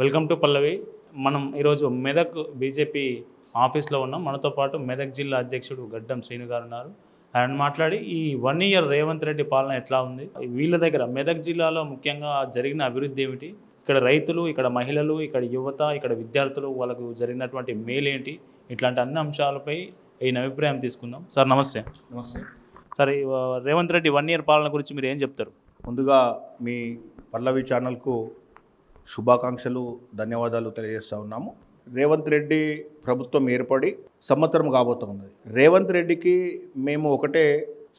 Welcome to పల్లవి. మనం ఈరోజు Medak BJP ఆఫీస్లో ఉన్నాం. మనతో పాటు మెదక్ జిల్లా అధ్యక్షుడు గడ్డం శ్రీను గారు ఉన్నారు. ఆయన మాట్లాడి ఈ వన్ ఇయర్ రేవంత్ రెడ్డి పాలన ఎట్లా ఉంది? వీళ్ళ దగ్గర మెదక్ జిల్లాలో ముఖ్యంగా జరిగిన అభివృద్ధి ఏమిటి? ఇక్కడ రైతులు ఇక్కడ మహిళలు ఇక్కడ యువత ఇక్కడ విద్యార్థులు వాళ్ళకు జరిగినటువంటి మేలేంటి ఇట్లాంటి అన్ని అంశాలపై ఈయన అభిప్రాయం తీసుకుందాం. సార్ నమస్తే. నమస్తే. Sir Revanth Reddy one year పాలన గురించి మీరు ఏం చెప్తారు? ముందుగా మీ పల్లవి ఛానల్కు శుభాకాంక్షలు ధన్యవాదాలు తెలియజేస్తూ ఉన్నాము. రేవంత్ రెడ్డి ప్రభుత్వం ఏర్పడి సంవత్సరం కాబోతున్నది రేవంత్ రెడ్డికి మేము ఒకటే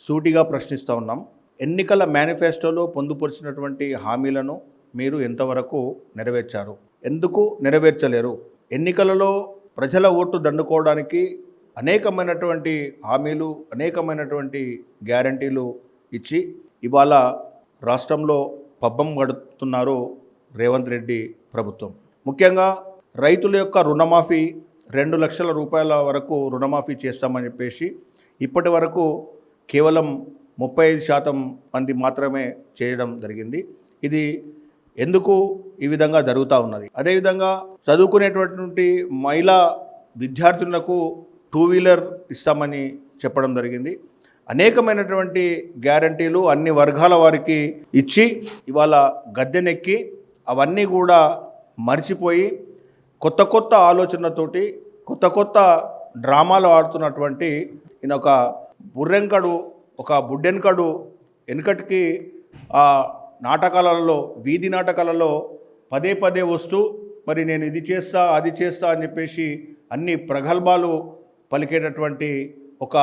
సూటిగా ప్రశ్నిస్తూ ఉన్నాం. ఎన్నికల మేనిఫెస్టోలో పొందుపరిచినటువంటి హామీలను మీరు ఎంతవరకు నెరవేర్చారు? ఎందుకు నెరవేర్చలేరు? ఎన్నికలలో ప్రజల ఓటు దండుకోవడానికి అనేకమైనటువంటి హామీలు అనేకమైనటువంటి గ్యారంటీలు ఇచ్చి ఇవాళ రాష్ట్రంలో పబ్బం గడుపుతున్నారు రేవంత్ రెడ్డి ప్రభుత్వం. ముఖ్యంగా రైతుల యొక్క రుణమాఫీ రెండు లక్షల రూపాయల వరకు రుణమాఫీ చేస్తామని చెప్పేసి ఇప్పటి వరకు కేవలం ముప్పై ఐదు శాతం మంది మాత్రమే చేయడం జరిగింది. ఇది ఎందుకు ఈ విధంగా జరుగుతూ ఉన్నది? అదేవిధంగా చదువుకునేటటువంటి మహిళా విద్యార్థులకు టూ వీలర్ ఇస్తామని చెప్పడం జరిగింది. అనేకమైనటువంటి గ్యారంటీలు అన్ని వర్గాల వారికి ఇచ్చి ఇవాళ గద్దెనెక్కి అవన్నీ కూడా మర్చిపోయి కొత్త కొత్త ఆలోచనతోటి కొత్త కొత్త డ్రామాలు ఆడుతున్నటువంటి ఈయన ఒక బుర్రెంకడు ఒక బుడ్డెన్కడు వెనుకటికి ఆ నాటకాలలో వీధి నాటకాలలో పదే పదే వస్తూ మరి నేను ఇది చేస్తా అది చేస్తా అని చెప్పేసి అన్ని ప్రగల్భాలు పలికేటటువంటి ఒక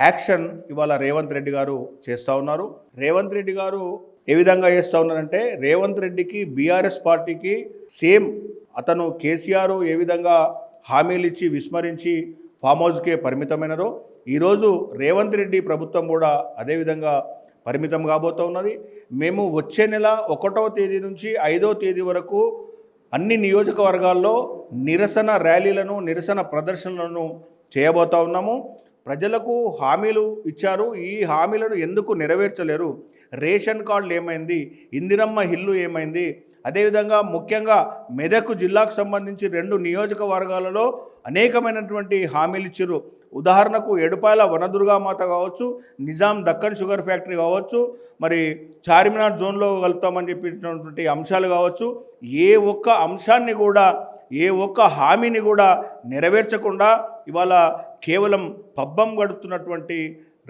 యాక్షన్ ఇవాళ రేవంత్ రెడ్డి గారు చేస్తూ ఉన్నారు. రేవంత్ రెడ్డి గారు ఏ విధంగా చేస్తూ ఉన్నారంటే రేవంత్ రెడ్డికి బీఆర్ఎస్ పార్టీకి సేమ్ అతను కేసీఆర్ ఏ విధంగా హామీలు ఇచ్చి విస్మరించి ఫామ్ హౌస్కే పరిమితమైనరో ఈరోజు రేవంత్ రెడ్డి ప్రభుత్వం కూడా అదేవిధంగా పరిమితం కాబోతూ ఉన్నది. మేము వచ్చే నెల ఒకటవ తేదీ నుంచి ఐదవ తేదీ వరకు అన్ని నియోజకవర్గాల్లో నిరసన ర్యాలీలను నిరసన ప్రదర్శనలను చేయబోతా ఉన్నాము. ప్రజలకు హామీలు ఇచ్చారు. ఈ హామీలను ఎందుకు నెరవేర్చలేరు? రేషన్ కార్డులు ఏమైంది? ఇందిరమ్మ హిల్లు ఏమైంది? అదేవిధంగా ముఖ్యంగా మెదక్ జిల్లాకు సంబంధించి రెండు నియోజకవర్గాలలో అనేకమైనటువంటి హామీలు ఇచ్చారు ఉదాహరణకు ఎడుపాయల వనదుర్గామాత కావచ్చు నిజాం దక్కన్ షుగర్ ఫ్యాక్టరీ కావచ్చు మరి చార్మినార్ జోన్లో కలుపుతామని చెప్పినటువంటి అంశాలు కావచ్చు. ఏ ఒక్క అంశాన్ని కూడా ఏ ఒక్క హామీని కూడా నెరవేర్చకుండా ఇవాళ కేవలం పబ్బం గడుపుతున్నటువంటి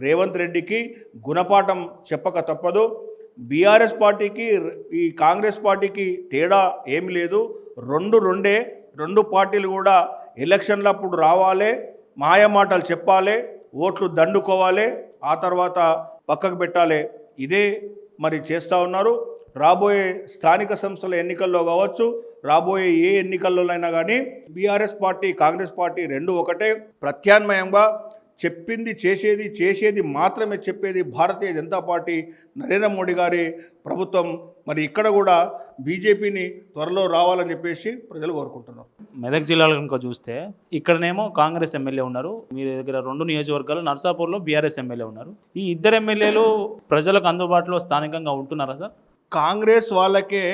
రేవంత్ రెడ్డికి గుణపాఠం చెప్పక తప్పదు. బీఆర్ఎస్ పార్టీకి ఈ కాంగ్రెస్ పార్టీకి తేడా ఏమి లేదు. రెండు రెండే రెండు పార్టీలు కూడా ఎలక్షన్లప్పుడు రావాలి మాయమాటలు చెప్పాలి ఓట్లు దండుకోవాలి ఆ తర్వాత పక్కకు పెట్టాలి. ఇదే మరి చేస్తూ ఉన్నారు. రాబోయే స్థానిక సంస్థల ఎన్నికల్లో కావచ్చు రాబోయే ఏ ఎన్నికల్లోనైనా కానీ బీఆర్ఎస్ పార్టీ కాంగ్రెస్ పార్టీ రెండు ఒకటే. ప్రత్యామ్నాయంగా చెప్పింది చేసేది చేసేది మాత్రమే చెప్పేది భారతీయ జనతా పార్టీ నరేంద్ర మోడీ గారి. ప్రభుత్వం మరి ఇక్కడ కూడా బీజేపీని త్వరలో రావాలని చెప్పేసి ప్రజలు కోరుకుంటున్నారు. మెదక్ జిల్లాలో కనుక చూస్తే ఇక్కడనేమో కాంగ్రెస్ ఎమ్మెల్యే ఉన్నారు. మీ దగ్గర రెండు నియోజకవర్గాలు నర్సాపూర్లో బీఆర్ఎస్ ఎమ్మెల్యే ఉన్నారు. ఈ ఇద్దరు ఎమ్మెల్యేలు ప్రజలకు అందుబాటులో స్థానికంగా ఉంటున్నారా సార్? కాంగ్రెస్ వాళ్ళకే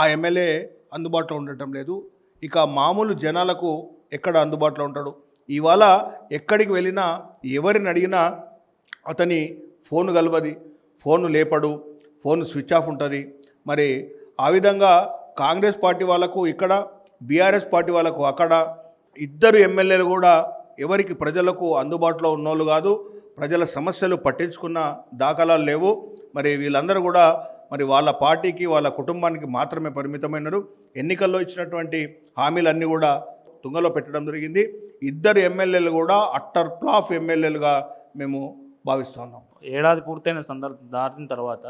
ఆ ఎమ్మెల్యే అందుబాటులో ఉండటం లేదు. ఇక మామూలు జనాలకు ఎక్కడ అందుబాటులో ఉంటాడు? ఇవాళ ఎక్కడికి వెళ్ళినా ఎవరిని అడిగినా అతని ఫోన్ కలవది ఫోన్ లేపడు ఫోన్ స్విచ్ ఆఫ్ ఉంటుంది. మరి ఆ విధంగా కాంగ్రెస్ పార్టీ వాళ్ళకు ఇక్కడ బీఆర్ఎస్ పార్టీ వాళ్ళకు అక్కడ ఇద్దరు ఎమ్మెల్యేలు కూడా ఎవరికి ప్రజలకు అందుబాటులో ఉన్నోళ్ళు కాదు ప్రజల సమస్యలు పట్టించుకున్న దాఖలాలు లేవు. మరి వీళ్ళందరూ కూడా మరి వాళ్ళ పార్టీకి వాళ్ళ కుటుంబానికి మాత్రమే పరిమితమైనరు. ఎన్నికల్లో ఇచ్చినటువంటి హామీలన్నీ కూడా తుంగలో పెట్టడం జరిగింది. ఇద్దరు ఎమ్మెల్యేలు కూడా అట్టర్ ప్లాఫ్ ఎమ్మెల్యేలుగా మేము భావిస్తున్నాం ఏడాది పూర్తయిన సందర్భం దాటిన తర్వాత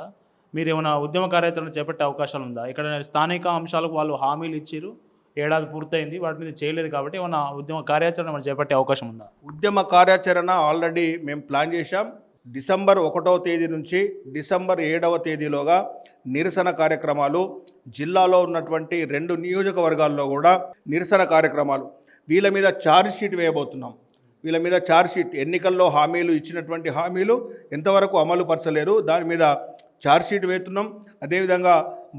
మీరు ఏమైనా ఉద్యమ కార్యాచరణ చేపట్టే అవకాశాలు ఉందా? ఇక్కడ స్థానిక అంశాలకు వాళ్ళు హామీలు ఇచ్చారు ఏడాది పూర్తయింది వాటి మీద చేయలేదు కాబట్టి ఏమైనా ఉద్యమ కార్యాచరణ మనం చేపట్టే అవకాశం ఉందా? ఉద్యమ కార్యాచరణ ఆల్రెడీ మేము ప్లాన్ చేశాం. డిసెంబర్ ఒకటవ తేదీ నుంచి డిసెంబర్ ఏడవ తేదీలోగా నిరసన కార్యక్రమాలు జిల్లాలో ఉన్నటువంటి రెండు నియోజకవర్గాల్లో కూడా నిరసన కార్యక్రమాలు. వీళ్ళ మీద ఛార్జ్ షీట్ వేయబోతున్నాం. వీళ్ళ మీద ఛార్జ్ షీట్ ఎన్నికల్లో హామీలు ఇచ్చినటువంటి హామీలు ఎంతవరకు అమలు పరచలేరు దాని మీద ఛార్జ్ షీట్ వేస్తున్నాం. అదేవిధంగా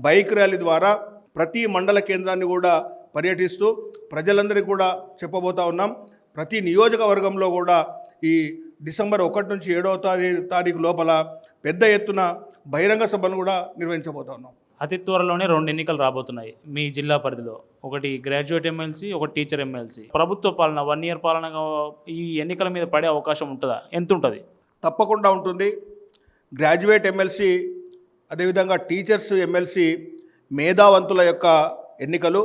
బైక్ ర్యాలీ ద్వారా ప్రతి మండల కేంద్రాన్ని కూడా పర్యటిస్తూ ప్రజలందరికీ కూడా చెప్పబోతా ఉన్నాం. ప్రతి నియోజకవర్గంలో కూడా ఈ డిసెంబర్ ఒకటి నుంచి ఏడవ తారీఖు తారీఖు లోపల పెద్ద ఎత్తున బహిరంగ సభను కూడా నిర్వహించబోతా ఉన్నాం. అతి త్వరలోనే రెండు ఎన్నికలు రాబోతున్నాయి మీ జిల్లా పరిధిలో. ఒకటి గ్రాడ్యుయేట్ ఎమ్మెల్సీ ఒకటి టీచర్ ఎమ్మెల్సీ. ప్రభుత్వ పాలన వన్ ఇయర్ పాలన ఈ ఎన్నికల మీద పడే అవకాశం ఉంటుందా? ఎంత ఉంటుంది తప్పకుండా ఉంటుంది. గ్రాడ్యుయేట్ ఎమ్మెల్సీ అదేవిధంగా టీచర్స్ ఎమ్మెల్సీ మేధావంతుల యొక్క ఎన్నికలు.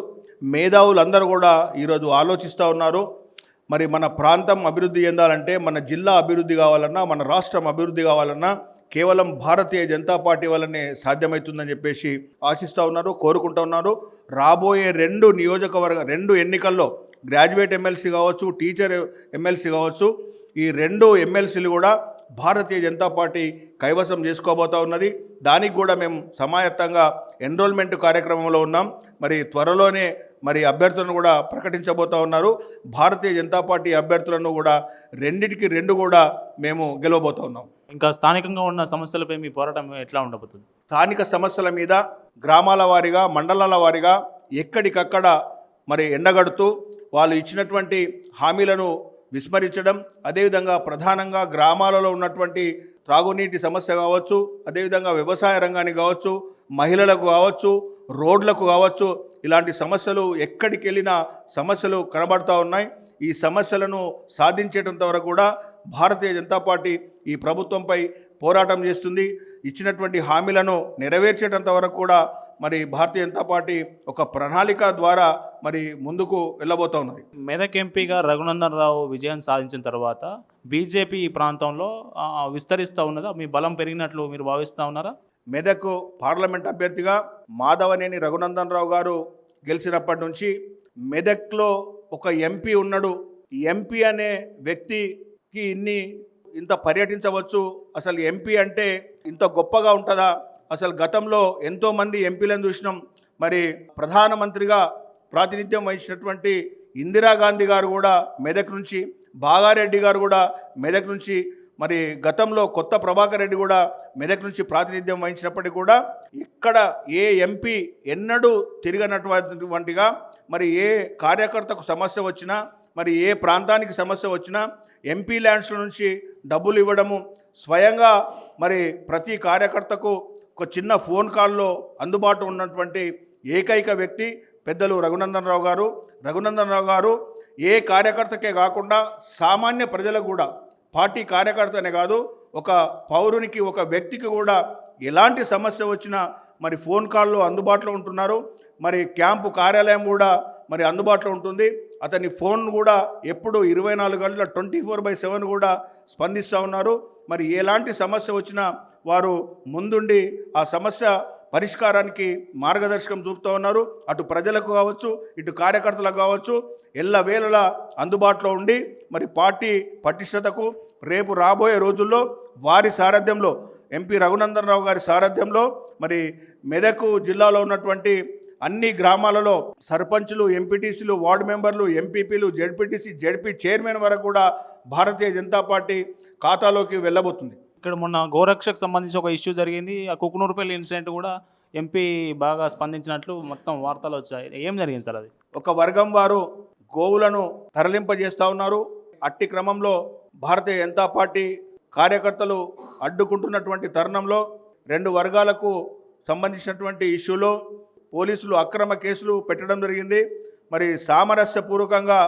మేధావులందరూ కూడా ఈరోజు ఆలోచిస్తూ ఉన్నారు. మరి మన ప్రాంతం అభివృద్ధి చెందాలంటే మన జిల్లా అభివృద్ధి కావాలన్నా మన రాష్ట్రం అభివృద్ధి కావాలన్నా కేవలం భారతీయ జనతా పార్టీ వల్లనే సాధ్యమవుతుందని చెప్పేసి ఆశిస్తూ ఉన్నారు కోరుకుంటూ ఉన్నారు. రాబోయే రెండు నియోజకవర్గ రెండు ఎన్నికల్లో గ్రాడ్యుయేట్ ఎమ్మెల్సీ కావచ్చు టీచర్ ఎమ్మెల్సీ కావచ్చు ఈ రెండు ఎమ్మెల్సీలు కూడా భారతీయ జనతా పార్టీ కైవసం చేసుకోబోతా ఉన్నది. దానికి కూడా మేము సమాయత్తంగా ఎన్రోల్మెంట్ కార్యక్రమంలో ఉన్నాం. మరి త్వరలోనే మరి అభ్యర్థులను కూడా ప్రకటించబోతా ఉన్నారు. భారతీయ జనతా పార్టీ అభ్యర్థులను కూడా రెండిటికి రెండు కూడా మేము గెలవబోతా ఉన్నాం. ఇంకా స్థానికంగా ఉన్న సమస్యలపై మీ పోరాటం ఎట్లా ఉండబోతుంది? స్థానిక సమస్యల మీద గ్రామాల వారీగా మండలాల వారీగా ఎక్కడికక్కడ మరి ఎండగడుతూ వాళ్ళు ఇచ్చినటువంటి హామీలను విస్మరించడం అదేవిధంగా ప్రధానంగా గ్రామాలలో ఉన్నటువంటి త్రాగునీటి సమస్య కావచ్చు అదేవిధంగా వ్యవసాయ రంగానికి కావచ్చు మహిళలకు కావచ్చు రోడ్లకు కావచ్చు ఇలాంటి సమస్యలు ఎక్కడికి వెళ్ళినా సమస్యలు కనబడుతూ ఉన్నాయి. ఈ సమస్యలను సాధించేటంత వరకు కూడా భారతీయ జనతా పార్టీ ఈ ప్రభుత్వంపై పోరాటం చేస్తుంది. ఇచ్చినటువంటి హామీలను నెరవేర్చేటంత వరకు కూడా మరి భారతీయ జనతా పార్టీ ఒక ప్రణాళిక ద్వారా మరి ముందుకు వెళ్ళబోతా ఉన్నది. మెదక్ ఎంపీగా రఘునందన్ రావు విజయం సాధించిన తర్వాత బీజేపీ ఈ ప్రాంతంలో విస్తరిస్తూ ఉన్నదా? మీ బలం పెరిగినట్లు మీరు భావిస్తూ ఉన్నారా? మెదక్ పార్లమెంట్ అభ్యర్థిగా మాధవనేని రఘునందన్ రావు గారు గెలిచినప్పటి నుంచి మెదక్లో ఒక ఎంపీ ఉన్నాడు. ఎంపీ అనే వ్యక్తికి ఇన్ని ఇంత పర్యటించవచ్చు. అసలు ఎంపీ అంటే ఇంత గొప్పగా ఉంటుందా? అసలు గతంలో ఎంతోమంది ఎంపీలను చూసినాం. మరి ప్రధానమంత్రిగా ప్రాతినిధ్యం వహించినటువంటి ఇందిరాగాంధీ గారు కూడా మెదక్ నుంచి బాగారెడ్డి గారు కూడా మెదక్ నుంచి మరి గతంలో కొత్త ప్రభాకర్ రెడ్డి కూడా మెదక్ నుంచి ప్రాతినిధ్యం వహించినప్పటికీ కూడా ఇక్కడ ఏ ఎంపీ ఎన్నడూ తిరగనటువంటిగా మరి ఏ కార్యకర్తకు సమస్య వచ్చినా మరి ఏ ప్రాంతానికి సమస్య వచ్చినా ఎంపీ ల్యాండ్స్ నుంచి డబ్బులు ఇవ్వడము స్వయంగా మరి ప్రతి కార్యకర్తకు ఒక చిన్న ఫోన్ కాల్లో అందుబాటు ఉన్నటువంటి ఏకైక వ్యక్తి పెద్దలు రఘునందన్ రావు గారు. రఘునందన్ రావు గారు ఏ కార్యకర్తకే కాకుండా సామాన్య ప్రజలకు కూడా పార్టీ కార్యకర్తనే కాదు ఒక పౌరునికి ఒక వ్యక్తికి కూడా ఎలాంటి సమస్య వచ్చినా మరి ఫోన్ కాల్లో అందుబాటులో ఉంటున్నారు. మరి క్యాంపు కార్యాలయం కూడా మరి అందుబాటులో ఉంటుంది. అతని ఫోన్ కూడా ఎప్పుడు ఇరవై నాలుగు గంటల ట్వంటీ ఫోర్ బై సెవెన్ కూడా స్పందిస్తూ ఉన్నారు. మరి ఎలాంటి సమస్య వచ్చినా వారు ముందుండి ఆ సమస్య పరిష్కారానికి మార్గదర్శకం చూపుతూ ఉన్నారు. అటు ప్రజలకు కావచ్చు ఇటు కార్యకర్తలకు కావచ్చు ఎల్లవేళలా అందుబాటులో ఉండి మరి పార్టీ పటిష్టతకు రేపు రాబోయే రోజుల్లో వారి సారథ్యంలో ఎంపీ రఘునందనరావు గారి సారథ్యంలో మరి మెదక్ జిల్లాలో ఉన్నటువంటి అన్ని గ్రామాలలో సర్పంచులు ఎంపీటీసీలు వార్డు మెంబర్లు ఎంపీపీలు జెడ్పీటీసీ జెడ్పీ చైర్మన్ వరకు కూడా భారతీయ జనతా పార్టీ ఖాతాలోకి వెళ్ళబోతుంది. ఇక్కడ మొన్న గోరక్షకు సంబంధించి ఒక ఇష్యూ జరిగింది. ఆ కుకునూరుపల్లి ఇన్సిడెంట్ కూడా ఎంపీ బాగా స్పందించినట్లు మొత్తం వార్తలు వచ్చాయి. ఏం జరిగింది సార్ అది? ఒక వర్గం వారు గోవులను తరలింపజేస్తూ ఉన్నారు. అట్టి క్రమంలో భారతీయ జనతా పార్టీ కార్యకర్తలు అడ్డుకుంటున్నటువంటి తరుణంలో రెండు వర్గాలకు సంబంధించినటువంటి ఇష్యూలో పోలీసులు అక్రమ కేసులు పెట్టడం జరిగింది. మరి సామరస్యపూర్వకంగా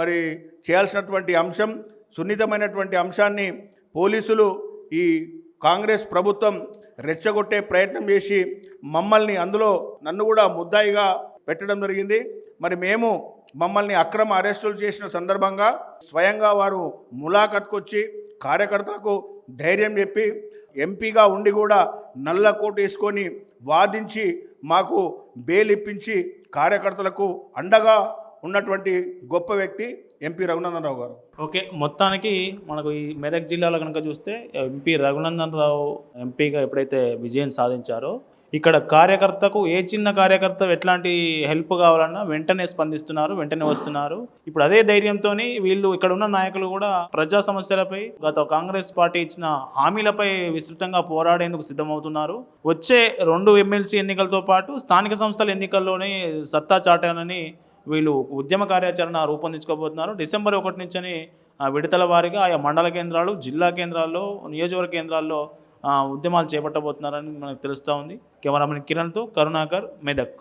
మరి చేయాల్సినటువంటి అంశం సున్నితమైనటువంటి అంశాన్ని పోలీసులు ఈ కాంగ్రెస్ ప్రభుత్వం రెచ్చగొట్టే ప్రయత్నం చేసి మమ్మల్ని అందులో నన్ను కూడా ముద్దాయిగా పెట్టడం జరిగింది. మరి మేము మమ్మల్ని అక్రమ అరెస్టులు చేసిన సందర్భంగా స్వయంగా వారు ములాఖత్కు వచ్చి కార్యకర్తలకు ధైర్యం చెప్పి ఎంపీగా ఉండి కూడా నల్ల కోటు వేసుకొని వాదించి మాకు బెయిల్ ఇప్పించి కార్యకర్తలకు అండగా ఉన్నటువంటి గొప్ప వ్యక్తి ఎంపీ రఘునందన్ రావు గారు. ఓకే మొత్తానికి మనకు ఈ మెదక్ జిల్లాలో కనుక చూస్తే ఎంపీ రఘునందన్ రావు ఎంపీగా ఎప్పుడైతే విజయం సాధించారో ఇక్కడ కార్యకర్తకు ఏ చిన్న కార్యకర్త ఎట్లాంటి హెల్ప్ కావాలన్నా వెంటనే స్పందిస్తున్నారు వెంటనే వస్తున్నారు. ఇప్పుడు అదే ధైర్యంతో వీళ్ళు ఇక్కడ ఉన్న నాయకులు కూడా ప్రజా సమస్యలపై గత కాంగ్రెస్ పార్టీ ఇచ్చిన హామీలపై విస్తృతంగా పోరాడేందుకు సిద్ధమవుతున్నారు. వచ్చే రెండు ఎమ్మెల్సీ ఎన్నికలతో పాటు స్థానిక సంస్థల ఎన్నికల్లోనే సత్తా చాటాలని వీళ్ళు ఉద్యమ కార్యాచరణ రూపొందించుకోబోతున్నారు. డిసెంబర్ ఒకటి నుంచని విడతల వారీగా ఆయా మండల కేంద్రాలు జిల్లా కేంద్రాల్లో నియోజకవర్గ కేంద్రాల్లో ఉద్యమాలు చేపట్టబోతున్నారని మనకు తెలుస్తూ ఉంది. కెమెరామెన్ కిరణ్తో కరుణాకర్ మెదక్.